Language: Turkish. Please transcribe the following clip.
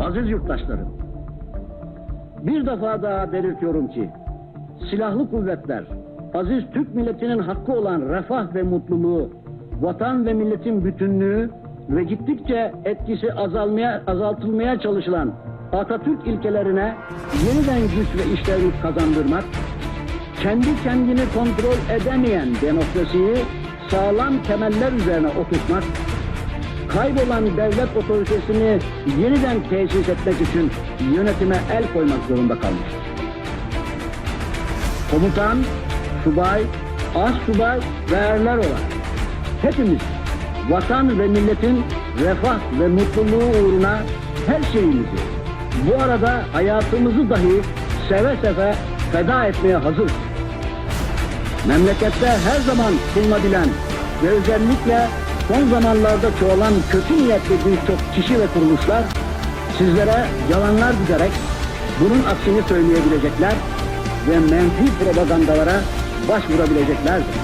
Aziz yurttaşlarım, bir defa daha belirtiyorum ki, silahlı kuvvetler, aziz Türk milletinin hakkı olan refah ve mutluluğu, vatan ve milletin bütünlüğü ve gittikçe etkisi azalmaya, azaltılmaya çalışılan Atatürk ilkelerine yeniden güç ve işlevlik kazandırmak, kendi kendini kontrol edemeyen demokrasiyi sağlam temeller üzerine oturtmak, kaybolan devlet otoritesini yeniden tesis etmek için yönetime el koymak zorunda kalmıştır. Komutan, subay, az subay ve erler olarak hepimiz vatan ve milletin refah ve mutluluğu uğruna her şeyimizi, bu arada hayatımızı dahi seve seve feda etmeye hazırız. Memlekette her zaman bulunabilen ve özellikle son zamanlarda çoğalan kötü niyetli birçok kişi ve kuruluşlar sizlere yalanlar dizerek bunun aksini söyleyebilecekler ve menfi propagandalara başvurabileceklerdir.